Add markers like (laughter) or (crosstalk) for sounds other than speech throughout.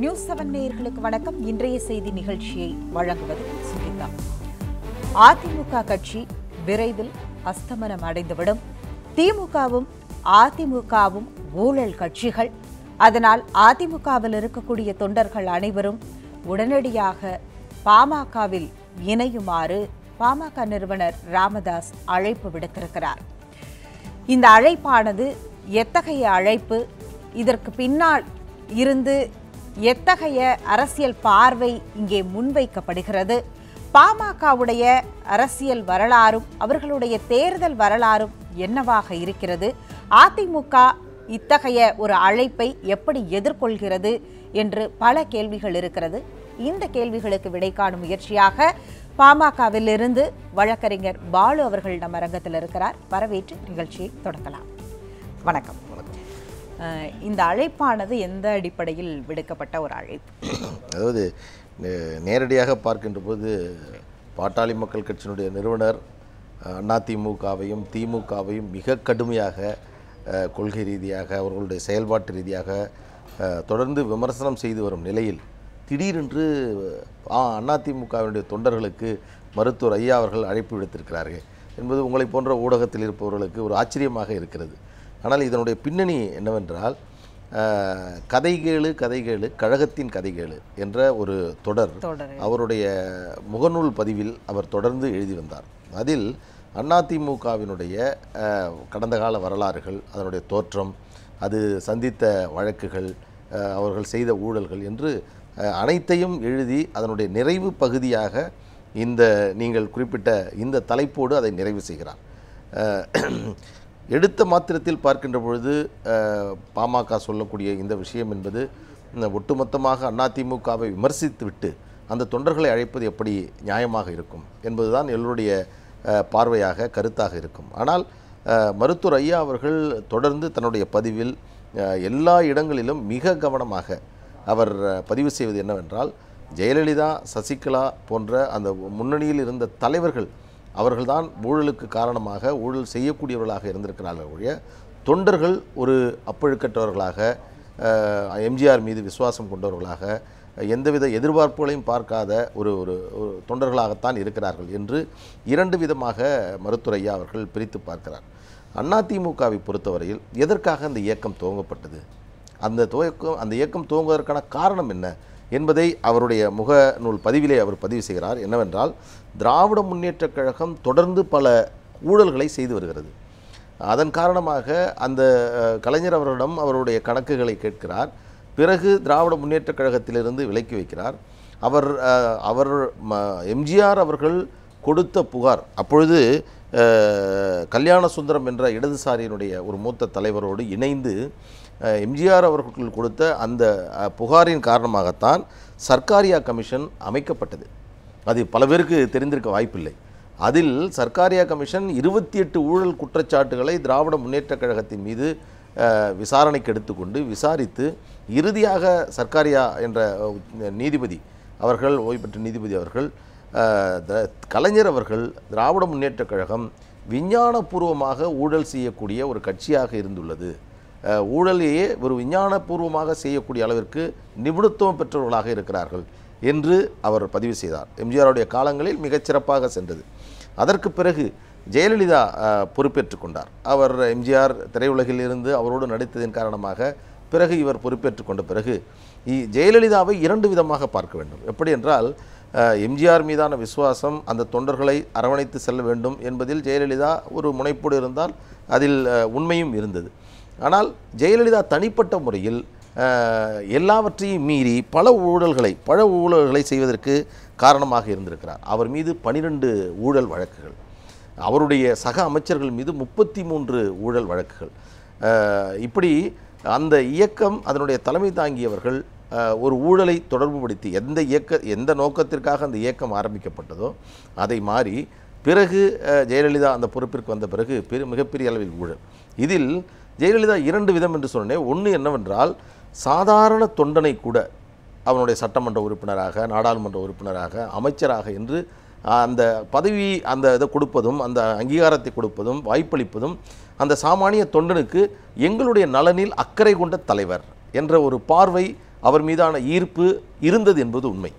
News seven நேயர்களுக்கு வணக்கம். இன்றைய செய்தி நிகழ்ச்சியை வழங்குவது சுகிதா அதிமுக கட்சி விரைவில் அஸ்தமனம் அடைந்துவிடும். திமுகவும் அதிமுகவும் ஊழல் கட்சிகள். அதனால் அதிமுகவில் இருக்கக்கூடிய தொண்டர்கள் அனைவரும் உடனடியாக பாமகவில் இணையுமாறு பாமக நிறுவனர் ராமதாஸ் அழைப்பு விடுத்திருக்கிறார். இந்த அழைப்பானது எத்தகைய அழைப்பு? இதற்கு பின்னால் இருந்து எத்தகைய அரசியல் பார்வை இங்கே முன்வைக்கப்படுகிறது? பாமகவுடைய அரசியல் வரலாறும் அவர்களுடைய தேர்தல் வரலாறும் என்னவாக இருக்கிறது? அதிமுக இத்தகைய ஒரு அழைப்பை எப்படி எதிர்கொள்கிறது என்று பல கேள்விகள் இருக்கிறது. இந்த கேள்விகளுக்கு விடை காணும் முயற்சியாக பாமகவிலிருந்து வழக்கறிஞர் பாலு அவர்கள் நம்ம அரங்கத்தில் இருக்கிறார். வரவேற்று நிகழ்ச்சியை தொடங்கலாம். வணக்கம். இந்த அழைப்பானது எந்த அடிப்படையில் விடுக்கப்பட்ட ஒரு அழைப்பு? அதாவது நேரடியாக பார்க்கின்ற போது பாட்டாளி மக்கள் கட்சியினுடைய நிறுவனர் அதிமுகவையும் திமுகவையும் மிக கடுமையாக கொள்கை ரீதியாக அவர்களுடைய செயல்பாட்டு ரீதியாக தொடர்ந்து விமர்சனம் செய்து வரும் நிலையில் திடீரென்று அதிமுகவினுடைய தொண்டர்களுக்கு மருத்துவர் ஐயா அவர்கள் அழைப்பு விடுத்திருக்கிறார்கள். என்பது உங்களை போன்ற ஊடகத்தில் இருப்பவர்களுக்கு ஒரு ஆச்சரியமாக இருக்கிறது. ஆனால் இதனுடைய பின்னணி என்னவென்றால் அஹ், கதை கேளு கதை கேளு கழகத்தின் கதை கேளு என்ற ஒரு தொடர் அவருடைய முகநூல் பதிவில் அவர் தொடர்ந்து எழுதி வந்தார். அதில் அதிமுகவினுடைய கடந்த கால வரலாறுகள் அதனுடைய தோற்றம் அது சந்தித்த வழக்குகள் அவர்கள் செய்த ஊழல்கள் என்று அனைத்தையும் எழுதி அதனுடைய நிறைவு பகுதியாக இந்த நீங்கள் குறிப்பிட்ட இந்த தலைப்போடு அதை நிறைவு செய்கிறார். எடுத்த மாத்திரத்தில் பார்க்கின்ற பொழுது பாமக சொல்லக்கூடிய இந்த விஷயம் என்பது ஒட்டுமொத்தமாக அதிமுகவை விமர்சித்துவிட்டு அந்த தொண்டர்களை அழைப்பது எப்படி நியாயமாக இருக்கும் என்பதுதான் எல்லோருடைய பார்வையாக கருத்தாக இருக்கும். ஆனால் மருத்துவர் ஐயா அவர்கள் தொடர்ந்து தன்னுடைய பதிவில் எல்லா இடங்களிலும் மிக கவனமாக அவர் பதிவு செய்வது என்னவென்றால் ஜெயலலிதா சசிகலா போன்ற அந்த முன்னணியில் இருந்த தலைவர்கள் அவர்கள்தான் ஊழலுக்கு காரணமாக ஊழல் செய்யக்கூடியவர்களாக இருந்திருக்கிறார்கள் ஒழிய தொண்டர்கள் ஒரு அப்பழுக்கற்றவர்களாக எம்ஜிஆர் மீது விசுவாசம் கொண்டவர்களாக எந்தவித எதிர்பார்ப்புகளையும் பார்க்காத ஒரு ஒரு தொண்டர்களாகத்தான் இருக்கிறார்கள் என்று இரண்டு விதமாக மருத்துவரையா அவர்கள் பிரித்து பார்க்கிறார். அதிமுகவை பொறுத்தவரையில் எதற்காக அந்த இயக்கம் துவங்கப்பட்டது? அந்த துவக்கம் அந்த இயக்கம் துவங்குவதற்கான காரணம் என்ன? என்பதை அவருடைய முக நூல் பதிவிலே அவர் பதிவு செய்கிறார். என்னவென்றால் திராவிட முன்னேற்றக் கழகம் தொடர்ந்து பல ஊழல்களை செய்து வருகிறது. அதன் காரணமாக அந்த கலைஞர் அவர்களிடம் அவருடைய கணக்குகளை கேட்கிறார். பிறகு திராவிட முன்னேற்றக் கழகத்திலிருந்து விலக்கி வைக்கிறார். அவர் அவர் ம- எம்ஜிஆர் அவர்கள் கொடுத்த புகார் அப்பொழுது கல்யாண சுந்தரம் என்ற இடதுசாரியினுடைய ஒரு மூத்த தலைவரோடு இணைந்து எம்ஜிஆர் அவர்கள் கொடுத்த அந்த புகாரின் காரணமாகத்தான் சர்க்காரியா கமிஷன் அமைக்கப்பட்டது. அது பல பேருக்கு தெரிந்திருக்க வாய்ப்பில்லை. அதில் சர்க்காரியா கமிஷன் இருபத்தி எட்டு ஊழல் குற்றச்சாட்டுகளை திராவிட முன்னேற்றக் கழகத்தின் மீது விசாரணைக்கு எடுத்துக்கொண்டு விசாரித்து இறுதியாக சர்க்காரியா என்ற நீதிபதி அவர்கள் ஓய்வு பெற்ற நீதிபதி அவர்கள் த- கலைஞர் அவர்கள் திராவிட முன்னேற்றக் கழகம் விஞ்ஞானபூர்வமாக ஊழல் செய்யக்கூடிய ஒரு கட்சியாக இருந்துள்ளது. ஊழலையே ஒரு விஞ்ஞானபூர்வமாக செய்யக்கூடிய அளவிற்கு நிபுணத்துவம் பெற்றவர்களாக இருக்கிறார்கள் என்று அவர் பதிவு செய்தார். எம்ஜிஆருடைய காலங்களில் மிகச்சிறப்பாக சென்றது. அதற்கு பிறகு ஜெயலலிதா பொறுப்பேற்று பொறுப்பேற்றுக் கொண்டார். அவர் எம்ஜிஆர் திரையுலகில் இருந்து அவரோடு நடித்ததின் காரணமாக பிறகு இவர் பொறுப்பேற்றுக் கொண்ட பிறகு இ- ஜெயலலிதாவை இரண்டு விதமாக பார்க்க வேண்டும். எப்படி என்றால் எம்ஜிஆர் மீதான விசுவாசம் அந்த தொண்டர்களை அரவணைத்து செல்ல வேண்டும் என்பதில் ஜெயலலிதா ஒரு முனைப்போடு இருந்தால் அதில் உண்மையும் இருந்தது. ஆனால் ஜெயலலிதா தனிப்பட்ட முறையில் எல்லாவற்றையும் மீறி பல ஊழல்களை பல ஊழல்களை செய்வதற்கு காரணமாக இருந்திருக்கிறார். அவர் மீது பனிரெண்டு ஊழல் வழக்குகள். அவருடைய சக அமைச்சர்கள் மீது முப்பத்தி மூன்று ஊழல் வழக்குகள். இப்படி அந்த இயக்கம் அதனுடைய தலைமை தாங்கியவர்கள் ஒரு ஊழலை தொடர்புபடுத்தி எந்த இயக்க எந்த நோக்கத்திற்காக அந்த இயக்கம் ஆரம்பிக்கப்பட்டதோ அதை மாறி பிறகு ஜெயலலிதா அந்த பொறுப்பிற்கு வந்த பிறகு பெரு மிகப்பெரிய அளவில் ஊழல். இதில் ஜெயலலிதா இரண்டு விதம் என்று சொன்னேன். ஒன்று என்னவென்றால் சாதாரண தொண்டனை கூட அவனுடைய சட்டமன்ற உறுப்பினராக நாடாளுமன்ற உறுப்பினராக அமைச்சராக என்று அந்த பதவி அந்த இதை கொடுப்பதும் அந்த அங்கீகாரத்தை கொடுப்பதும் வாய்ப்பளிப்பதும் அந்த சாமானிய தொண்டனுக்கு எங்களுடைய நலனில் அக்கறை கொண்ட தலைவர் என்ற ஒரு பார்வை அவர் மீதான ஈர்ப்பு இருந்தது என்பது உண்மை.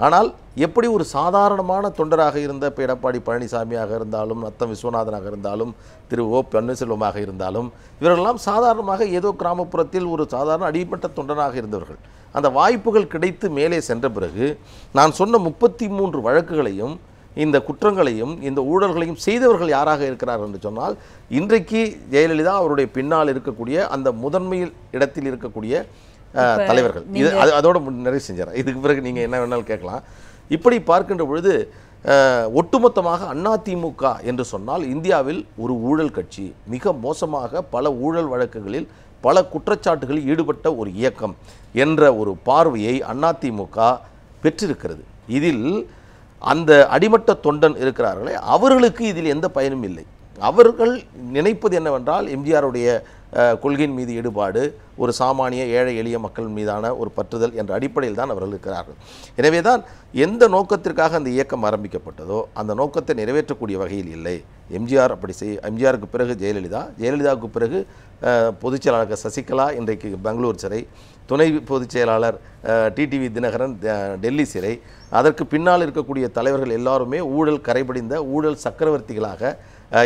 ஆனால் எப்படி ஒரு சாதாரணமான தொண்டராக இருந்த இப்போ எடப்பாடி பழனிசாமியாக இருந்தாலும் நத்தம் விஸ்வநாதனாக இருந்தாலும் திரு ஓ பன்னீர்செல்வமாக இருந்தாலும் இவர்களெல்லாம் சாதாரணமாக ஏதோ கிராமப்புறத்தில் ஒரு சாதாரண அடிமட்ட தொண்டனாக இருந்தவர்கள். அந்த வாய்ப்புகள் கிடைத்து மேலே சென்ற பிறகு நான் சொன்ன முப்பத்தி மூன்று வழக்குகளையும் இந்த குற்றங்களையும் இந்த ஊழல்களையும் செய்தவர்கள் யாராக இருக்கிறார் என்று சொன்னால் இன்றைக்கு ஜெயலலிதா அவருடைய பின்னால் இருக்கக்கூடிய அந்த முதன்மையில் இடத்தில் இருக்கக்கூடிய தலைவர்கள். இது அது அதோட நிறைவு செஞ்சிடறேன் இதுக்கு பிறகு நீங்கள் என்ன வேணாலும் கேட்கலாம். இப்படி பார்க்கின்ற பொழுது ஒட்டுமொத்தமாக அதிமுக என்று சொன்னால் இந்தியாவில் ஒரு ஊழல் கட்சி மிக மோசமாக பல ஊழல் வழக்குகளில் பல குற்றச்சாட்டுகளில் ஈடுபட்ட ஒரு இயக்கம் என்ற ஒரு பார்வையை அதிமுக பெற்றிருக்கிறது. இதில் அந்த அடிமட்ட தொண்டன் இருக்கிறார்களே அவர்களுக்கு இதில் எந்த பயனும் இல்லை. அவர்கள் நினைப்பது என்னவென்றால் எம்ஜிஆருடைய கொள்கையின் மீது ஈடுபாடு ஒரு சாமானிய ஏழை எளிய மக்கள் மீதான ஒரு பற்றுதல் என்ற அடிப்படையில் தான் அவர்கள் இருக்கிறார்கள். எனவே தான் எந்த நோக்கத்திற்காக அந்த இயக்கம் ஆரம்பிக்கப்பட்டதோ அந்த நோக்கத்தை நிறைவேற்றக்கூடிய வகையில் இல்லை. எம்ஜிஆர் அப்படி செய் எம்ஜிஆருக்கு பிறகு ஜெயலலிதா ஜெயலலிதாவுக்கு பிறகு பொதுச் செயலாளர் சசிகலா இன்றைக்கு பெங்களூர் சிறை துணை பொதுச் செயலாளர் டிடிவி தினகரன் டெல்லி சிறை அதற்கு பின்னால் இருக்கக்கூடிய தலைவர்கள் எல்லாருமே ஊழல் கரைபடிந்த ஊழல் சக்கரவர்த்திகளாக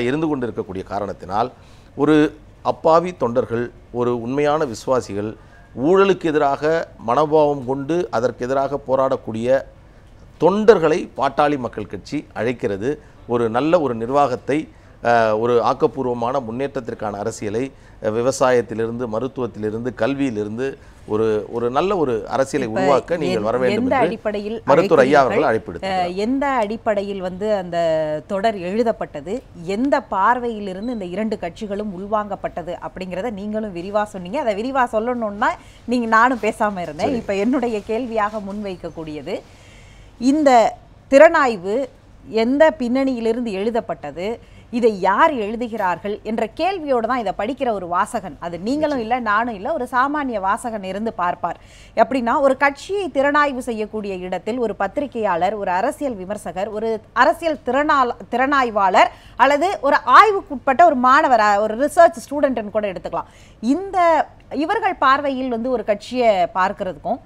இருந்து கொண்டிருக்கக்கூடிய காரணத்தினால் ஒரு அப்பாவி தொண்டர்கள் ஒரு உண்மையான விசுவாசிகள் ஊழலுக்கு எதிராக மனோபாவம் கொண்டு அதற்கு எதிராக போராடக்கூடிய தொண்டர்களை பாட்டாளி மக்கள் கட்சி அழைக்கிறது. ஒரு நல்ல ஒரு நிர்வாகத்தை ஒரு ஆக்கப்பூர்வமான முன்னேற்றத்திற்கான அரசியலை விவசாயத்திலிருந்து மருத்துவத்திலிருந்து கல்வியிலிருந்து ஒரு ஒரு நல்ல ஒரு அரசியலை உருவாக்க நீங்கள் வர வேண்டும் எந்த அடிப்படையில் மருத்துவர் ஐயா அவர்கள்? அழைப்பு எந்த அடிப்படையில் வந்து அந்த தொடர் எழுதப்பட்டது? எந்த பார்வையிலிருந்து இந்த இரண்டு கட்சிகளும் உள்வாங்கப்பட்டது அப்படிங்கிறத நீங்களும் விரிவா சொன்னீங்க. அதை விரிவா சொல்லணும்னா நீங்க நானும் பேசாம இருந்தேன். இப்ப என்னுடைய கேள்வியாக முன்வைக்கக்கூடியது இந்த திறனாய்வு எந்த பின்னணியிலிருந்து எழுதப்பட்டது? இதை யார் எழுதுகிறார்கள் என்ற கேள்வியோடு தான் இதை படிக்கிற ஒரு வாசகன். அது நீங்களும் இல்லை நானும் இல்லை ஒரு சாமானிய வாசகன் இருந்து பார்ப்பார். எப்படின்னா ஒரு கட்சியை திறனாய்வு செய்யக்கூடிய இடத்தில் ஒரு பத்திரிகையாளர் ஒரு அரசியல் விமர்சகர் ஒரு அரசியல் திறனாள் திறனாய்வாளர் அல்லது ஒரு ஆய்வுக்குட்பட்ட ஒரு மாணவர் ஒரு ரிசர்ச் ஸ்டூடெண்ட்னு கூட எடுத்துக்கலாம். இந்த இவர்கள் பார்வையில் வந்து ஒரு கட்சியை பார்க்கறதுக்கும்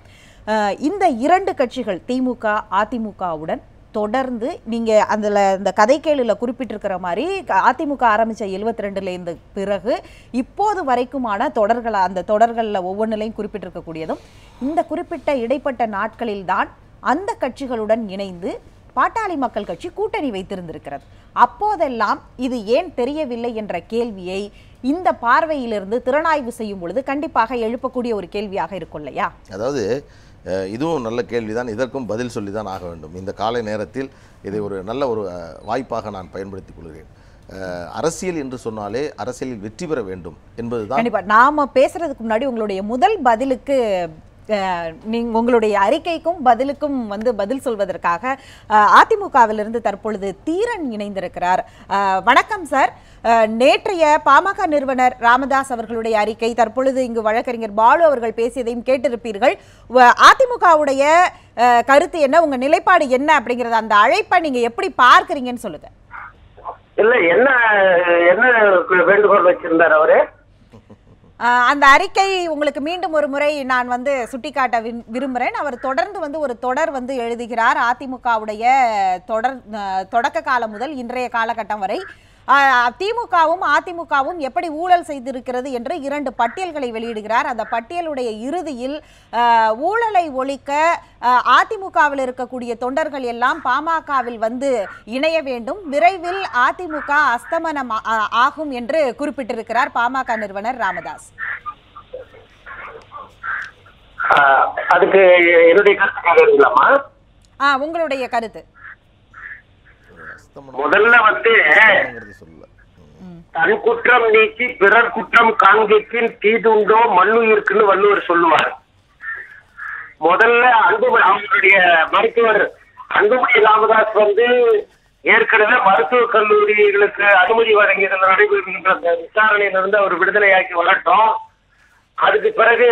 இந்த இரண்டு கட்சிகள் திமுக அதிமுகவுடன் தொடர்ந்து நீங்க அதில் இந்த கேளில் குறிப்பிட்டிருக்கிற மாதிரி அதிமுக ஆரம்பிச்ச 72 ரெண்டுல இருந்து பிறகு இப்போது வரைக்குமான தொடர்கள் அந்த தொடர்களில் ஒவ்வொன்றிலையும் குறிப்பிட்டிருக்கக்கூடியதும் இந்த குறிப்பிட்ட இடைப்பட்ட நாட்களில் தான் அந்த கட்சிகளுடன் இணைந்து பாட்டாளி மக்கள் கட்சி கூட்டணி வைத்திருந்திருக்கிறது. அப்போதெல்லாம் இது ஏன் தெரியவில்லை என்ற கேள்வியை இந்த பார்வையிலிருந்து திறனாய்வு செய்யும் பொழுது கண்டிப்பாக எழுப்பக்கூடிய ஒரு கேள்வியாக இருக்கும் இல்லையா? அதாவது இதுவும் நல்ல கேள்விதான். இதற்கும் பதில் சொல்லி தான் ஆக வேண்டும். இந்த காலை நேரத்தில் இதை ஒரு நல்ல ஒரு வாய்ப்பாக நான் பயன்படுத்திக் கொள்கிறேன். அரசியல் என்று சொன்னாலே அரசியலில் வெற்றி பெற வேண்டும் என்பதுதான் நாம பேசுறதுக்கு முன்னாடி உங்களுடைய முதல் பதிலுக்கு நீங் உங்களுடைய அறிக்கைக்கும் பதிலுக்கும் வந்து பதில் சொல்வதற்காக அஹ், அதிமுகவிலிருந்து தற்பொழுது தீரன் இணைந்திருக்கிறார். வணக்கம் சார். அஹ், நேற்றைய பாமக நிறுவனர் ராமதாஸ் அவர்களுடைய அறிக்கை தற்பொழுது இங்கு வழக்கறிஞர் பாலு அவர்கள் பேசியதையும் கேட்டிருப்பீர்கள். அதிமுகவுடைய அஹ், கருத்து என்ன? உங்க நிலைப்பாடு என்ன? அப்படிங்கறத அந்த அழைப்பை நீங்க எப்படி பார்க்கறீங்கன்னு சொல்லுங்க. இல்ல என்ன என்ன வேண்டுகோள் வச்சிருந்தார் அவரு? அந்த அறிக்கை உங்களுக்கு மீண்டும் ஒரு முறை நான் வந்து சுட்டிக்காட்ட விரும்புகிறேன் அவர் தொடர்ந்து வந்து ஒரு தொடர் வந்து எழுதுகிறார். அதிமுகவுடைய தொடர் தொடக்க காலம் முதல் இன்றைய காலகட்டம் வரை. திமுகவும் அதிமுகவும் எப்படி ஊழல் செய்திருக்கிறது என்று இரண்டு பட்டியல்களை வெளியிடுகிறார். அந்த பட்டியலுடைய இறுதியில் ஊழலை ஒழிக்க அதிமுகவில் இருக்கக்கூடிய தொண்டர்கள் எல்லாம் பாமகவில் வந்து இணைய வேண்டும். விரைவில் அதிமுக அஸ்தமனம் ஆகும் என்று குறிப்பிட்டிருக்கிறார் பாமக நிறுவனர் ராமதாஸ். அதுக்கு என்னுடைய கருத்து உங்களுடைய கருத்து. முதல்ல வந்து தன் குற்றம் நீக்கி பிறர் குற்றம் காண்பிப்பின் தீதுண்டோ மண்ணுயிருக்குன்னு வள்ளுவர் சொல்லுவார். முதல்ல அன்புமணி அவங்களுடைய மருத்துவர் அன்புமணி ராமதாஸ் வந்து ஏற்கனவே மருத்துவக் கல்லூரிகளுக்கு அனுமதி வழங்கியதில் நடைபெறுகின்ற அந்த விசாரணையிலிருந்து அவர் விடுதலையாக்கி வரட்டும். அதுக்கு பிறகு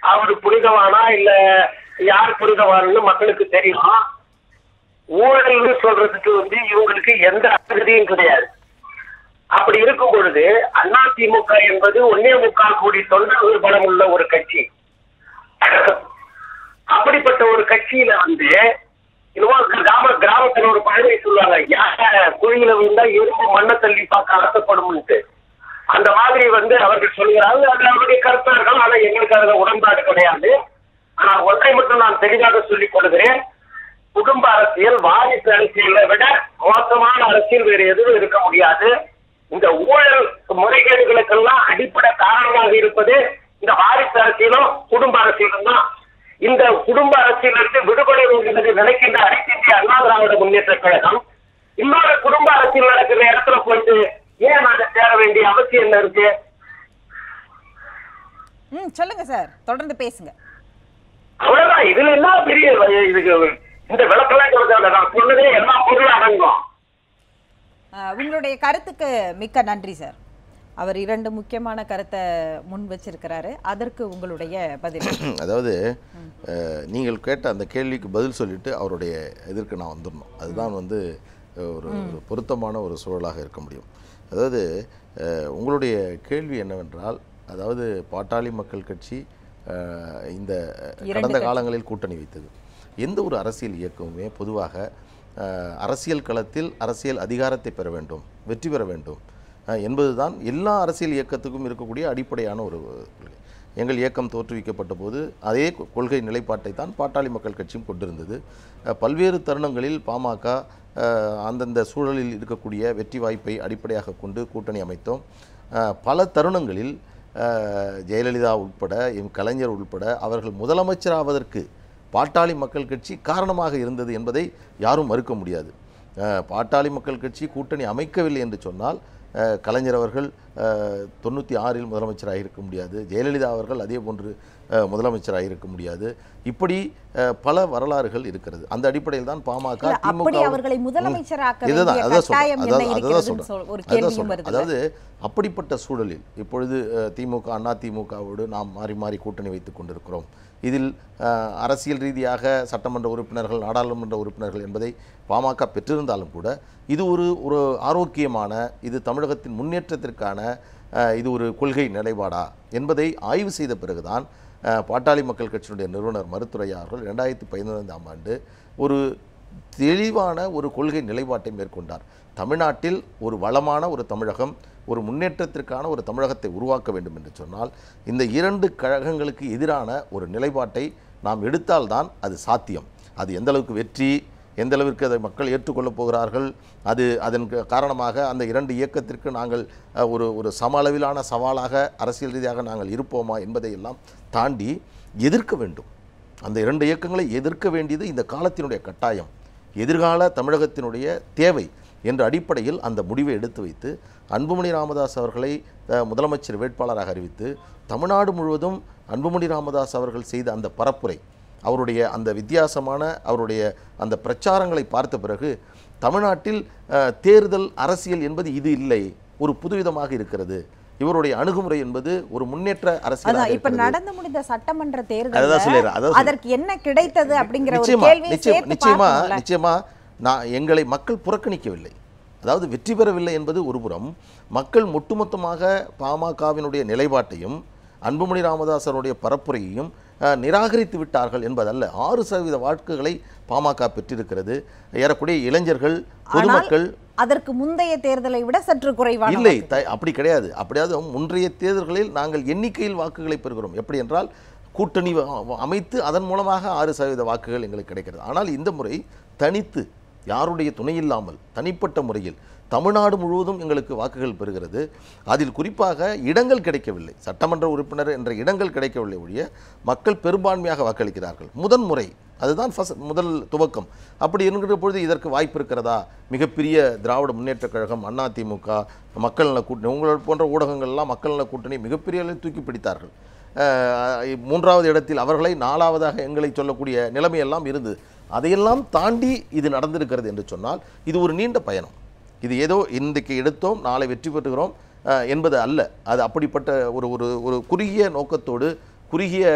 அவர் புனிதவானா இல்ல யார் புனிதவான்னு மக்களுக்கு தெரியும். ஊழல்னு சொல்றதுக்கு வந்து இவங்களுக்கு எந்த அகதியும் கிடையாது. அப்படி இருக்கும் பொழுது அதிமுக என்பது ஒன்னே முக்கால் கோடி தொண்டர்கள் பலம் உள்ள ஒரு கட்சி. அப்படிப்பட்ட ஒரு கட்சியில வந்து கிராம கிராமத்துல ஒரு பழமை சொல்லுவாங்க யார குழியில விழுந்தா எறும்பு மண்ணை தள்ளி பார்க்க அர்த்தப்படும்ட்டு அந்த மாதிரி வந்து அவர்கள் சொல்கிறார்கள். அது அவருடைய கருத்தார்கள் ஆனா எங்களுக்கு அதுல உடன்பாடு கிடையாது. ஆனா ஒன்றை மட்டும் நான் தெளிவாக சொல்லிக் கொள்கிறேன். குடும்ப அரசியல் வாரிசு அரசியலை விட மோசமான அரசியல் வேறு எதுவும் இருக்க முடியாது. இந்த ஊழல் முறைகேடுகளுக்கெல்லாம் அடிப்படை காரணமாக இருப்பது இந்த வாரிசு அரசியலும் குடும்ப அரசியலும் தான். இந்த குடும்ப அரசியலிருந்து விடுபட வேண்டியது நினைக்கின்ற அனைத்து இந்திய அண்ணா திராவிட முன்னேற்ற கழகம். இன்னொரு குடும்ப அரசியல் நடக்கிற இடத்துல போயிட்டு ஏன் நாங்க சேர வேண்டிய அவசியம் என்ன இருக்கு? சொல்லுங்க சார். தொடர்ந்து பேசுங்க. அவ்வளவுதான். இதுல என்ன பெரிய இதுக்கு இந்த விளக்கெல்லாம் கொடுக்க நான் சொன்னதே எல்லா பொருளும் அடங்கும். உங்களுடைய கருத்துக்கு மிக்க நன்றி சார். அவர் இரண்டு முக்கியமான கருத்தை முன் வச்சிருக்கிறாரு. அதற்கு உங்களுடைய பதில். (clears throat) அதாவது நீங்கள் கேட்ட அந்த கேள்விக்கு பதில் சொல்லிட்டு அவருடைய இதற்கு நான் வந்துடணும். அதுதான் வந்து ஒரு பொருத்தமான ஒரு சூழலாக இருக்க முடியும். அதாவது உங்களுடைய கேள்வி என்னவென்றால் அதாவது பாட்டாளி மக்கள் கட்சி அஹ், இந்த கடந்த காலங்களில் கூட்டணி வைத்தது. எந்த ஒரு அரசியல் இயக்கமுமே பொதுவாக அரசியல் களத்தில் அரசியல் அதிகாரத்தை பெற வேண்டும் வெற்றி பெற வேண்டும். என்பதுதான் எல்லா அரசியல் இயக்கத்துக்கும் இருக்கக்கூடிய அடிப்படையான ஒரு கொள்கை. எங்கள் இயக்கம் தோற்றுவிக்கப்பட்ட போது அதே கொள்கை நிலைப்பாட்டை தான் பாட்டாளி மக்கள் கட்சியும் கொண்டிருந்தது. பல்வேறு தருணங்களில் பாமக அந்தந்த சூழலில் இருக்கக்கூடிய வெற்றி வாய்ப்பை அடிப்படையாக கொண்டு கூட்டணி அமைத்தோம். பல தருணங்களில் ஜெயலலிதா உட்பட எம் கலைஞர் உட்பட அவர்கள் முதலமைச்சராவதற்கு பாட்டாளி மக்கள் கட்சி காரணமாக இருந்தது என்பதை யாரும் மறுக்க முடியாது. பாட்டாளி மக்கள் கட்சி கூட்டணி அமைக்கவில்லை என்று சொன்னால் கலைஞர் அவர்கள் தொண்ணூற்றி ஆறில் முதலமைச்சராக இருக்க முடியாது. ஜெயலலிதா அவர்கள் அதே போன்று முதலமைச்சராக இருக்க முடியாது. இப்படி பல வரலாறுகள் இருக்கிறது. அந்த அடிப்படையில் தான் பாமக அதாவது அப்படிப்பட்ட சூழலில் இப்பொழுது திமுக அண்ணா திமுகவோடு நாம் மாறி மாறி கூட்டணி வைத்துக் கொண்டிருக்கிறோம். இதில் அரசியல் ரீதியாக சட்டமன்ற உறுப்பினர்கள் நாடாளுமன்ற உறுப்பினர்கள் என்பதை பாமக பெற்றிருந்தாலும் கூட இது ஒரு ஒரு ஆரோக்கியமான இது தமிழகத்தின் முன்னேற்றத்திற்கான இது ஒரு கொள்கை நிலைப்பாடா என்பதை ஆய்வு செய்த பிறகுதான் பாட்டாளி மக்கள் கட்சியினுடைய நிறுவனர் மருத்துரையா அவர்கள் ரெண்டாயிரத்தி பதினைந்தாம் ஆண்டு ஒரு தெளிவான ஒரு கொள்கை நிலைப்பாட்டை மேற்கொண்டார். தமிழ்நாட்டில் ஒரு வளமான ஒரு தமிழகம் ஒரு முன்னேற்றத்திற்கான ஒரு தமிழகத்தை உருவாக்க வேண்டும் என்று சொன்னால் இந்த இரண்டு கழகங்களுக்கு எதிரான ஒரு நிலைப்பாட்டை நாம் எடுத்தால்தான் அது சாத்தியம். அது எந்தளவுக்கு வெற்றி எந்த அளவிற்கு அதை மக்கள் ஏற்றுக்கொள்ளப் போகிறார்கள் அது அதன் காரணமாக அந்த இரண்டு இயக்கத்திற்கு நாங்கள் ஒரு ஒரு சம அளவிலான சவாலாக அரசியல் ரீதியாக நாங்கள் இருப்போமா என்பதையெல்லாம் தாண்டி எதிர்க்க வேண்டும். அந்த இரண்டு இயக்கங்களை எதிர்க்க வேண்டியது இந்த காலத்தினுடைய கட்டாயம். எதிர்கால தமிழகத்தினுடைய தேவை. என்ற அடிப்படையில் அந்த முடிவை எடுத்து வைத்து அன்புமணி ராமதாஸ் அவர்களை முதலமைச்சர் வேட்பாளராக அறிவித்து தமிழ்நாடு முழுவதும் அன்புமணி ராமதாஸ் அவர்கள் செய்த அந்த பரப்புரை அவருடைய அந்த வித்தியாசமான அவருடைய அந்த பிரச்சாரங்களை பார்த்த பிறகு தமிழ்நாட்டில் தேர்தல் அரசியல் என்பது இது இல்லை ஒரு புதுவிதமாக இருக்கிறது. இவருடைய அணுகுமுறை என்பது ஒரு முன்னேற்ற அரசியலாக அதான் இப்ப நடந்து முடிந்த சட்டமன்ற தேர்தல் அதற்கு என்ன கிடைத்தது அப்படிங்கிற நிச்சயமா நிச்சயம். நிச்சயமா நான் எங்களை மக்கள் புறக்கணிக்கவில்லை. அதாவது வெற்றி பெறவில்லை என்பது ஒருபுறம் மக்கள் ஒட்டுமொத்தமாக பாமகவினுடைய நிலைப்பாட்டையும் அன்புமணி ராமதாசருடைய பரப்புரையையும் நிராகரித்து விட்டார்கள் என்பதல்ல. ஆறு சதவீத வாக்குகளை பாமக பெற்றிருக்கிறது. ஏறக்கூடிய இளைஞர்கள் பொதுமக்கள் அதற்கு முந்தைய தேர்தலை விட சற்று குறைவான இல்லை த- அப்படி கிடையாது. அப்படியாவது முன்றைய தேர்தல்களில் நாங்கள் எண்ணிக்கையில் வாக்குகளை பெறுகிறோம். எப்படி என்றால் கூட்டணி அமைத்து அதன் மூலமாக ஆறு சதவீத வாக்குகள் எங்களுக்கு கிடைக்கிறது. ஆனால் இந்த முறை தனித்து யாருடைய துணை இல்லாமல் தனிப்பட்ட முறையில் தமிழ்நாடு முழுவதும் எங்களுக்கு வாக்குகள் பெறுகிறது. அதில் குறிப்பாக இடங்கள் கிடைக்கவில்லை. சட்டமன்ற உறுப்பினர் என்ற இடங்கள் கிடைக்கவில்லை ஒழிய மக்கள் பெரும்பான்மையாக வாக்களிக்கிறார்கள். முதன் முறை அதுதான் ஃபஸ்ட் முதல் துவக்கம். அப்படி என்கிற பொழுது இதற்கு வாய்ப்பு இருக்கிறதா? மிகப்பெரிய திராவிட முன்னேற்றக் கழகம் அதிமுக மக்கள் நல கூட்டணி உங்களோட போன்ற ஊடகங்கள்லாம் மக்கள் நல கூட்டணி மிகப்பெரிய அளவில் தூக்கி பிடித்தார்கள். மூன்றாவது இடத்தில் அவர்களை நாலாவதாக எங்களை சொல்லக்கூடிய நிலைமையெல்லாம் இருந்தது. அதையெல்லாம் தாண்டி இது நடந்திருக்கிறது என்று சொன்னால் இது ஒரு நீண்ட பயணம். இது ஏதோ இன்றைக்கு எடுத்தோம் நாளை வெற்றி பெற்றுகிறோம் என்பது அல்ல. அது அப்படிப்பட்ட ஒரு ஒரு ஒரு குறுகிய நோக்கத்தோடு குறுகிய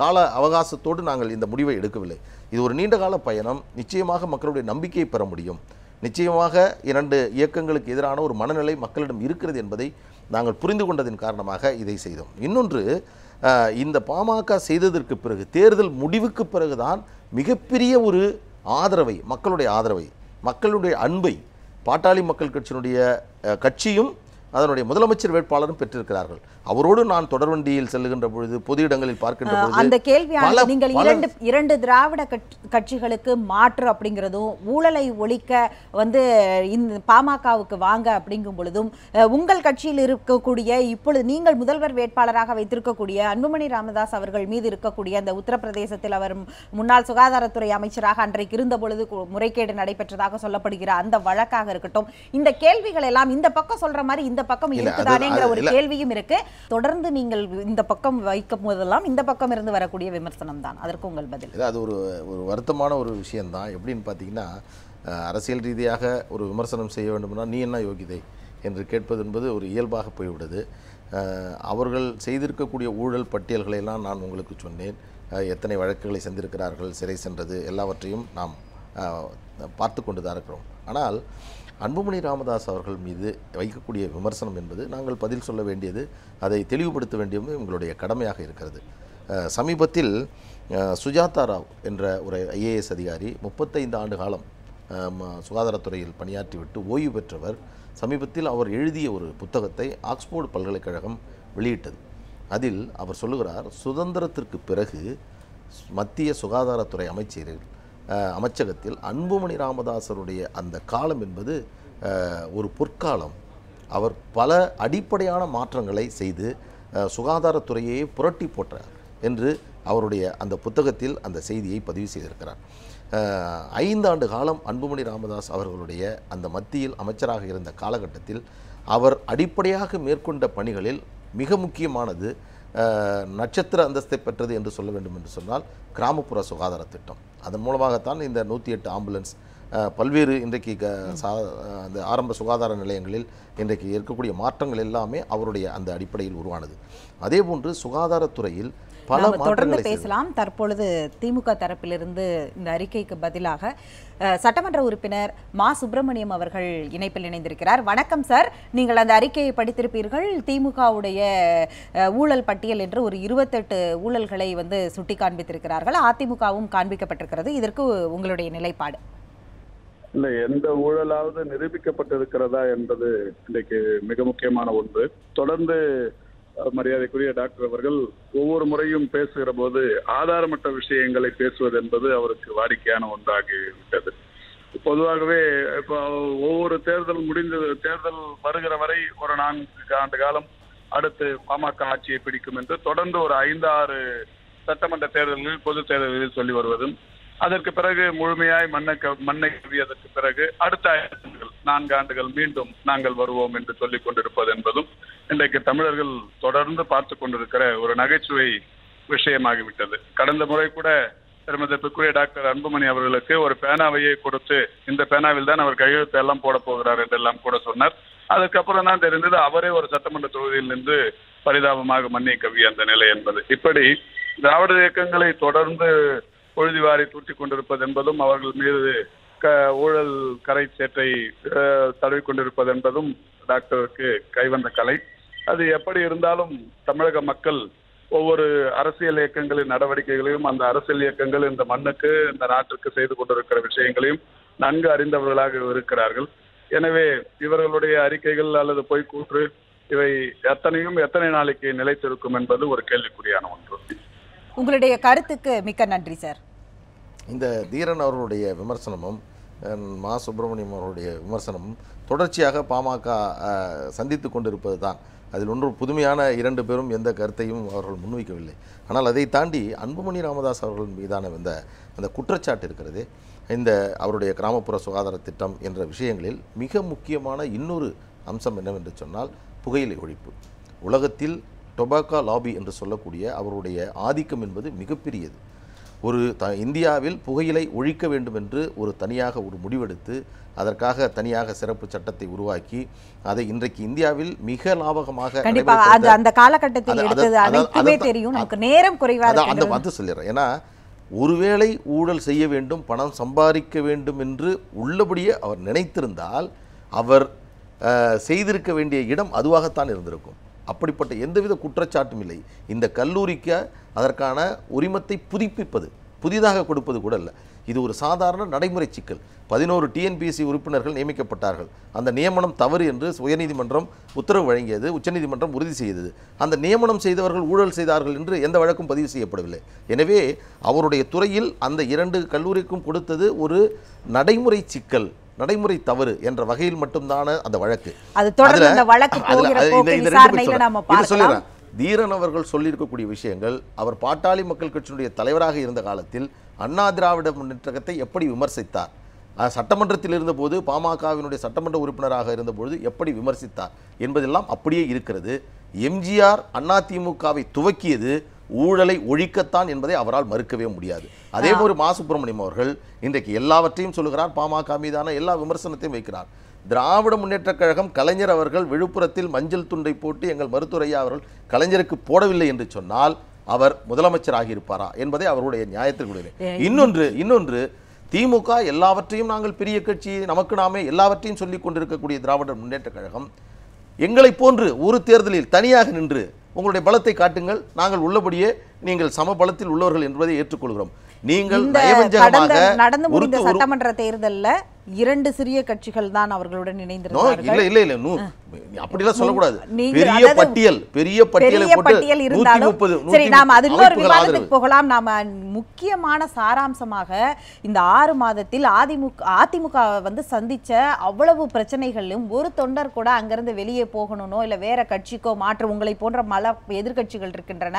கால அவகாசத்தோடு நாங்கள் இந்த முடிவை எடுக்கவில்லை. இது ஒரு நீண்ட கால பயணம். நிச்சயமாக மக்களுடைய நம்பிக்கையை பெற முடியும். நிச்சயமாக இரண்டு இயக்கங்களுக்கு எதிரான ஒரு மனநிலை மக்களிடம் இருக்கிறது என்பதை நாங்கள் புரிந்து கொண்டதின் காரணமாக இதை செய்தோம். இன்னொன்று இந்த பாமக செய்ததற்கு பிறகு தேர்தல் முடிவுக்கு பிறகுதான் மிகப்பெரிய ஒரு ஆதரவை மக்களுடைய ஆதரவை மக்களுடைய அன்பை பாட்டாளி மக்கள் கட்சியினுடைய கட்சியும் அதனுடைய முதலமைச்சர் வேட்பாளரும் பெற்றிருக்கிறார்கள். அவரோடு நான் தொடர்வண்டியில் செல்லுகின்ற பொழுது பொது இடங்களில் பார்க்கின்ற பொழுது அந்த கேள்வியானது பல- நீங்கள் இரண்டு இரண்டு திராவிட கட்சி- கட்சிகளுக்கு மாற்று அப்படிங்கிறதும் ஊழலை ஒழிக்க வந்து இந்த பாமகவுக்கு வாங்க அப்படிங்கும் பொழுதும் உங்கள் கட்சியில் இருக்கக்கூடிய இப்பொழுது நீங்கள் முதல்வர் வேட்பாளராக வைத்திருக்கக்கூடிய அன்புமணி ராமதாஸ் அவர்கள் மீது இருக்கக்கூடிய அந்த உத்தரப்பிரதேசத்தில் அவர் முன்னாள் சுகாதாரத்துறை அமைச்சராக அன்றைக்கு இருந்த பொழுது முறைகேடு நடைபெற்றதாக சொல்லப்படுகிற அந்த வழக்காக இருக்கட்டும் இந்த கேள்விகள் எல்லாம் இந்த பக்கம் சொல்ற மாதிரி இந்த பக்கம் இல்ல, அது- இருக்குதானேங்கிற ஒரு. கேள்வியும் இருக்கு. தொடர்ந்து நீங்கள் இந்த பக்கம் வைக்கும் போதெல்லாம் இந்த பக்கம் இருந்து வரக்கூடிய விமர்சனம் தான். அதற்கு உங்கள் பதில். அது ஒரு ஒரு வருத்தமான ஒரு விஷயம்தான் எப்படின்னு பார்த்தீங்கன்னா அரசியல் ரீதியாக ஒரு விமர்சனம் செய்ய வேண்டும்னா நீ என்ன யோகிதை என்று கேட்பது என்பது ஒரு இயல்பாக போய்விடுது. அவர்கள் செய்திருக்கக்கூடிய ஊழல் பட்டியல்களை எல்லாம் நான் உங்களுக்கு சொன்னேன். எத்தனை வழக்குகளை சென்றிருக்கிறார்கள் சிறை சென்றது எல்லாவற்றையும் நாம் பார்த்து கொண்டு தான் இருக்கிறோம். ஆனால் அன்புமணி ராமதாஸ் அவர்கள் மீது வைக்கக்கூடிய விமர்சனம் என்பது நாங்கள் பதில் சொல்ல வேண்டியது அதை தெளிவுபடுத்த வேண்டியது எங்களுடைய கடமையாக இருக்கிறது. சமீபத்தில் சுஜாதா ராவ் என்ற ஒரு ஐஏஎஸ் அதிகாரி முப்பத்தைந்து ஆண்டு காலம் சுகாதாரத்துறையில் பணியாற்றிவிட்டு ஓய்வு பெற்றவர் சமீபத்தில் அவர் எழுதிய ஒரு புத்தகத்தை ஆக்ஸ்போர்டு பல்கலைக்கழகம் வெளியிட்டது. அதில் அவர் சொல்லுகிறார் சுதந்திரத்திற்கு பிறகு மத்திய சுகாதாரத்துறை அமைச்சரில் அமைச்சகத்தில் அன்புமணி ராமதாசருடைய அந்த காலம் என்பது ஒரு பொற்காலம். அவர் பல அடிப்படையான மாற்றங்களை செய்து சுகாதாரத்துறையை சுகாதாரத்துறையே புரட்டி போட்டார் என்று அவருடைய அந்த புத்தகத்தில் அந்த செய்தியை பதிவு செய்திருக்கிறார். ஐந்தாண்டு காலம் அன்புமணி ராமதாஸ் அவர்களுடைய அந்த மத்தியில் அமைச்சராக இருந்த காலகட்டத்தில் அவர் அடிப்படையாக மேற்கொண்ட பணிகளில் மிக முக்கியமானது நட்சத்திர அந்தஸ்தை பெற்றது என்று சொல்ல வேண்டும் என்று சொன்னால் கிராமப்புற சுகாதார திட்டம். அதன் மூலமாகத்தான் இந்த நூற்றி எட்டு ஆம்புலன்ஸ் பல்வேறு இன்றைக்கு க சா அந்த ஆரம்ப சுகாதார நிலையங்களில் இன்றைக்கு இருக்கக்கூடிய மாற்றங்கள் எல்லாமே அவருடைய அந்த அடிப்படையில் உருவானது. அதேபோன்று சுகாதாரத்துறையில் பல தொடர்ந்து. பேசலாம். தற்பொழுது திமுக தரப்பிலிருந்து இந்த அறிக்கைக்கு பதிலாக சட்டமன்ற உறுப்பினர் மா. சுப்பிரமணியம் அவர்கள் இணைப்பில் இணைந்திருக்கிறார். வணக்கம் சார். நீங்கள் அந்த அறிக்கையை படித்திருப்பீர்கள். திமுகவுடைய ஊழல் பட்டியல் என்று ஒரு இருபத்தெட்டு ஊழல்களை வந்து சுட்டி காண்பித்திருக்கிறார்கள் அதிமுகவும் காண்பிக்கப்பட்டிருக்கிறது. இதற்கு உங்களுடைய நிலைப்பாடு. இல்ல எந்த ஊழலாவது நிரூபிக்கப்பட்டிருக்கிறதா என்பது இன்றைக்கு மிக முக்கியமான ஒன்று. தொடர்ந்து மரியாதைக்குரிய டாக்டர் அவர்கள் ஒவ்வொரு முறையும் பேசுகிற போது ஆதாரமற்ற விஷயங்களை பேசுவது என்பது அவருக்கு வாடிக்கையான ஒன்றாகி விட்டது பொதுவாகவே இப்போ ஒவ்வொரு தேர்தல் முடிந்தது தேர்தல் வருகிற வரை ஒரு நான்கு ஆண்டு காலம் அடுத்து பாமக ஆட்சியை பிடிக்கும் என்று தொடர்ந்து ஒரு ஐந்து ஆறு சட்டமன்ற தேர்தல்களில் பொது தேர்தல்களில் சொல்லி வருவதும் அதற்கு பிறகு முழுமையாய் மண்ணை மண்ணை கவியதற்கு பிறகு அடுத்த ஐந்து நான்கு ஆண்டுகள் மீண்டும் நாங்கள் வருவோம் என்று சொல்லிக் கொண்டிருப்பது என்பதும் இன்றைக்கு தமிழர்கள் தொடர்ந்து பார்த்து கொண்டிருக்கிற ஒரு நகைச்சுவை விஷயமாகிவிட்டது. கடந்த முறை கூட திருமதிக்குரிய டாக்டர் அன்புமணி அவர்களுக்கு ஒரு பேனாவையே கொடுத்து இந்த பேனாவில் தான் அவர் கையெழுத்து எல்லாம் போட போகிறார் என்றெல்லாம் கூட சொன்னார். அதுக்கப்புறம் தான் தெரிந்தது அவரே ஒரு சட்டமன்ற தொகுதியில் நின்று பரிதாபமாக மண்ணை கவி அந்த நிலை என்பது. இப்படி திராவிட இயக்கங்களை தொடர்ந்து பொழுதிவாரி தூற்றி கொண்டிருப்பது என்பதும் அவர்கள் மீது ஊழல் கரை சேற்றை அஹ், தடவி கொண்டிருப்பது என்பதும் டாக்டருக்கு கைவந்த கலை. அது எப்படி இருந்தாலும் தமிழக மக்கள் ஒவ்வொரு அரசியல் இயக்கங்களின் நடவடிக்கைகளையும் அந்த அரசியல் இயக்கங்கள் இந்த மண்ணுக்கு இந்த நாட்டிற்கு செய்து கொண்டிருக்கிற விஷயங்களையும் நன்கு அறிந்தவர்களாக இருக்கிறார்கள். எனவே இவர்களுடைய அறிக்கைகள் அல்லது பொய்க்கூற்று இவை எத்தனையும் எத்தனை நாளைக்கு நிலைத்திருக்கும் என்பது ஒரு கேள்விக்குறியான ஒன்று. உங்களுடைய கருத்துக்கு மிக்க நன்றி சார். இந்த தீரன் அவர்களுடைய விமர்சனமும் மா. சுப்பிரமணியம் அவர்களுடைய விமர்சனமும் தொடர்ச்சியாக பாமக சந்தித்து கொண்டிருப்பது தான் அதில் ஒன்று புதுமையான இரண்டு பேரும் எந்த கருத்தையும் அவர்கள் முன்வைக்கவில்லை. ஆனால் அதை தாண்டி அன்புமணி ராமதாஸ் அவர்கள் மீதான இந்த அந்த குற்றச்சாட்டு இருக்கிறது. இந்த அவருடைய கிராமப்புற சுகாதார திட்டம் என்ற விஷயங்களில் மிக முக்கியமான இன்னொரு அம்சம் என்னவென்று சொன்னால் புகையிலை ஒழிப்பு. உலகத்தில் டொபாக்கா லாபி என்று சொல்லக்கூடிய அவருடைய ஆதிக்கம் என்பது மிகப்பெரியது. ஒரு த இந்தியாவில் புகையிலை ஒழிக்க வேண்டும் என்று ஒரு தனியாக ஒரு முடிவெடுத்து அதற்காக தனியாக சிறப்பு சட்டத்தை உருவாக்கி அதை இன்றைக்கு இந்தியாவில் மிக லாபகமாக அது அந்த காலகட்டத்தில் எடுத்தது அனைத்துமே தெரியும் நமக்கு நேரம் குறைவா அதான் அந்த வந்து சொல்லிடுறேன். ஏன்னா ஒருவேளை ஊழல் செய்ய வேண்டும் பணம் சம்பாதிக்க வேண்டும் என்று உள்ளபடியே அவர் நினைத்திருந்தால் அவர் செய்திருக்க வேண்டிய இடம் அதுவாகத்தான் இருந்திருக்கும். அப்படிப்பட்ட எந்தவித குற்றச்சாட்டும் இல்லை. இந்த கல்லூரிக்கு அதற்கான உரிமத்தை புதுப்பிப்பது புதிதாக கொடுப்பது கூட இல்லை. இது ஒரு சாதாரண நடைமுறை சிக்கல். பதினோரு டிஎன்பிஎஸ்சி உறுப்பினர்கள் நியமிக்கப்பட்டார்கள். அந்த நியமனம் தவறு என்று உயர்நீதிமன்றம் உத்தரவு வழங்கியது உச்சநீதிமன்றம் உறுதி செய்தது. அந்த நியமனம் செய்தவர்கள் ஊழல் செய்தார்கள் என்று எந்த வழக்கும் பதிவு செய்யப்படவில்லை. எனவே அவருடைய துறையில் அந்த இரண்டு கல்லூரிக்கும் கொடுத்தது ஒரு நடைமுறை சிக்கல். நடைமுறை தவறு என்ற வகையில் மட்டும்தான அந்த வழக்கு. அது தொடர்ந்து அந்த வழக்கு போகிற. தீரன் அவர்கள் சொல்லியிருக்கக்கூடிய விஷயங்கள் அவர் பாட்டாளி மக்கள் கட்சியினுடைய தலைவராக இருந்த காலத்தில் அண்ணா திராவிட முன்னேற்றத்தை எப்படி விமர்சித்தார்? சட்டமன்றத்தில் இருந்தபோது பாமகவினுடைய சட்டமன்ற உறுப்பினராக இருந்தபொழுது எப்படி விமர்சித்தார் என்பதெல்லாம் அப்படியே இருக்கிறது. எம்ஜிஆர் அதிமுகவை துவக்கியது ஊழலை ஒழிக்கத்தான் என்பதை அவரால் மறுக்கவே முடியாது. அதே போல மா சுப்பிரமணியம் அவர்கள் இன்றைக்கு எல்லாவற்றையும் சொல்லுகிறார் பாமக மீதான எல்லா விமர்சனத்தையும் வைக்கிறார். திராவிட முன்னேற்றக் கழகம் கலைஞர் அவர்கள் விழுப்புரத்தில் மஞ்சள் துண்டை போட்டு எங்கள் மருத்துவர் ஐயா அவர்கள் கலைஞருக்கு போடவில்லை என்று சொன்னால் அவர் முதலமைச்சராகி இருப்பாரா என்பதை அவருடைய நியாயத்தில் விடுகிறேன் இன்னொன்று இன்னொன்று திமுக எல்லாவற்றையும் நாங்கள் பெரிய கட்சி நமக்கு நாமே எல்லாவற்றையும் சொல்லிக் கொண்டிருக்கக்கூடிய திராவிட முன்னேற்றக் கழகம் எங்களை போன்று ஒரு தேர்தலில் தனியாக நின்று உங்களுடைய பலத்தை காட்டுங்கள். நாங்கள் உள்ளபடியே நீங்கள் சம பலத்தில் உள்ளவர்கள் என்பதை ஏற்றுக்கொள்கிறோம். நீங்கள் நடந்து முடிந்த சட்டமன்ற தேர்தல்ல இரண்டு சிறிய கட்சிகள் தான் அவர்களுடன் இணைந்திருந்தார்கள். இல்ல இல்ல இல்ல நூ அப்படிலாம் சொல்லக்கூடாது. பெரிய பட்டியல் பெரிய பட்டியலை இருந்தாலும் சரி நாம அது இன்னொரு விவாதத்துக்கு போகலாம். நாம முக்கியமான சாராம்சமாக இந்த ஆறு மாதத்தில் அதிமுக அதிமுக வந்து சந்திச்ச அவ்வளவு பிரச்சனைகளிலும் ஒரு தொண்டர் கூட அங்கிருந்து வெளியே போகணும்னோ இல்ல வேற கட்சிக்கோ மாற்று உங்களை போன்ற மல எதிர்க்கட்சிகள் இருக்கின்றன.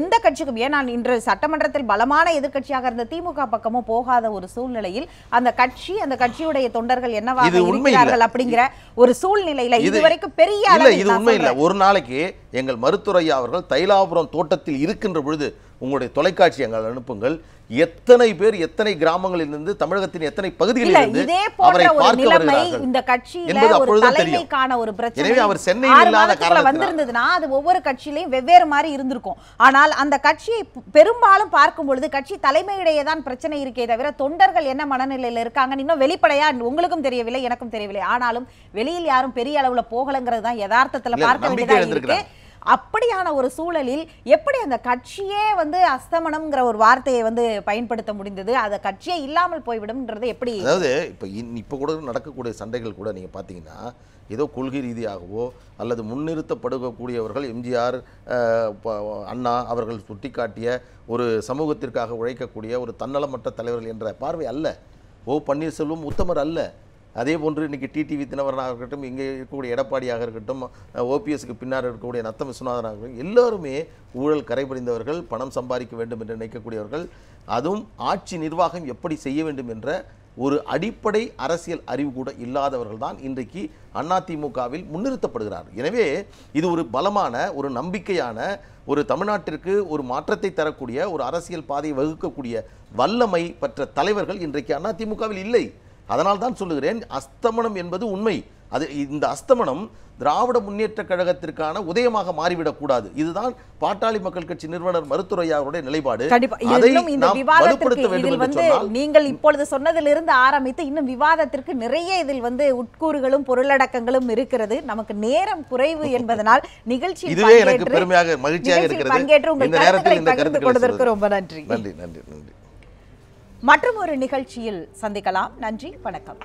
எந்த கட்சிக்கும் ஏன்னா இன்று சட்டமன்றத்தில் பலமான எதிர்க்கட்சியாக இருந்த திமுக பக்கமும் போகாத ஒரு சூழ்நிலையில் அந்த கட்சி அந்த கட்சியுடைய தொண்டர்கள் இல்ல. இருக்கிறார்கள் அப்படிங்கிற ஒரு சூழ்நிலையில இது- இதுவரைக்கும் பெரிய இது உண்மை இல்ல. ஒரு நாளைக்கு எங்கள் மருத்துவரையா அவர்கள் தைலாபுரம் தோட்டத்தில் இருக்கின்ற பொழுது உங்களுடைய தொலைக்காட்சி எங்கள் அனுப்புங்கள் எத்தனை பேர் எத்தனை கிராமங்களில் இருந்து தமிழகத்தின் எத்தனை பகுதிகளில் இருந்து அவரை பார்க்க நிலைமை வருகிறார்கள் இந்த கட்சியில ஒரு தலைமைக்கான ஒரு பிரச்சனை. எனவே அவர் சென்னையில் இல்லாத காரணத்தினால். வந்திருந்ததுன்னா அது ஒவ்வொரு கட்சியிலையும் வெவ்வேறு மாதிரி இருந்திருக்கும். ஆனால் அந்த கட்சியை பெரும்பாலும் பார்க்கும் பொழுது கட்சி தலைமையிடையே தான் பிரச்சனை இருக்கே தவிர தொண்டர்கள் என்ன மனநிலையில இருக்காங்கன்னு இன்னும் வெளிப்படையா உங்களுக்கும் தெரியவில்லை எனக்கும் தெரியவில்லை. ஆனாலும் வெளியில் யாரும் பெரிய அளவுல போகலங்கிறது தான் யதார்த்தத்துல பார்க்க நம்பிக்கை வேண்டியதா இருக்கு. அப்படியான ஒரு சூழலில் எப்படி அந்த கட்சியே வந்து அஸ்தமனம்ங்கிற ஒரு வார்த்தையை வந்து பயன்படுத்த முடிந்தது? அந்த கட்சியே இல்லாமல் போய்விடும்ன்றது எப்படி அதாவது இப்போ இப்போ கூட நடக்கக்கூடிய சண்டைகள் கூட நீங்கள் பார்த்தீங்கன்னா ஏதோ கொள்கை ரீதியாகவோ அல்லது முன்னிறுத்தப்படுகக்கூடியவர்கள் எம்ஜிஆர் அண்ணா அவர்கள் சுட்டிக்காட்டிய ஒரு சமூகத்திற்காக உழைக்கக்கூடிய ஒரு தன்னலமற்ற தலைவர்கள் என்ற பார்வை அல்ல. ஓ பன்னீர்செல்வம் உத்தமர் அல்ல. அதே போன்று இன்றைக்கி டிடிவி தினவரனாக இருக்கட்டும் இங்கே இருக்கக்கூடிய எடப்பாடியாக இருக்கட்டும் ஓபிஎஸ்க்கு பின்னால் இருக்கக்கூடிய நத்தம் விஸ்வநாதனாக இருக்கட்டும் எல்லாருமே ஊழல் கரைபடிந்தவர்கள் பணம் சம்பாதிக்க வேண்டும் என்று நினைக்கக்கூடியவர்கள் அதுவும் ஆட்சி நிர்வாகம் எப்படி செய்ய வேண்டும் என்ற ஒரு அடிப்படை அரசியல் அறிவு கூட இல்லாதவர்கள் தான் இன்றைக்கு அதிமுகவில் முன்னிறுத்தப்படுகிறார். எனவே இது ஒரு பலமான ஒரு நம்பிக்கையான ஒரு தமிழ்நாட்டிற்கு ஒரு மாற்றத்தை தரக்கூடிய ஒரு அரசியல் பாதையை வகுக்கக்கூடிய வல்லமை பெற்ற தலைவர்கள் இன்றைக்கு அதிமுகவில் இல்லை. அதனால் தான் சொல்லுகிறேன் அஸ்தமனம் என்பது உண்மை. அது இந்த அஸ்தமனம் திராவிட முன்னேற்றக் கழகத்திற்கான உதயமாக மாறிவிடக்கூடாது இதுதான் பாட்டாளி மக்கள் கட்சி நிறுவனர் மருத்துவரையா அவருடைய நிலைப்பாடு நீங்கள் இப்பொழுது சொன்னதிலிருந்து ஆரம்பித்து இன்னும் விவாதத்திற்கு நிறைய இதில் வந்து உட்கூறுகளும் பொருளடக்கங்களும் இருக்கிறது. நமக்கு நேரம் குறைவு என்பதனால் நிகழ்ச்சியில் இதுவே எனக்கு பெருமையாக மகிழ்ச்சியாக இருக்கிறது. பங்கேற்று உங்கள் நேரத்தில் இந்த கொண்டதற்கு சொல்வது. ரொம்ப நன்றி. நன்றி நன்றி நன்றி. மற்றும் ஒரு நிகழ்ச்சியில் சந்திக்கலாம். நன்றி வணக்கம்.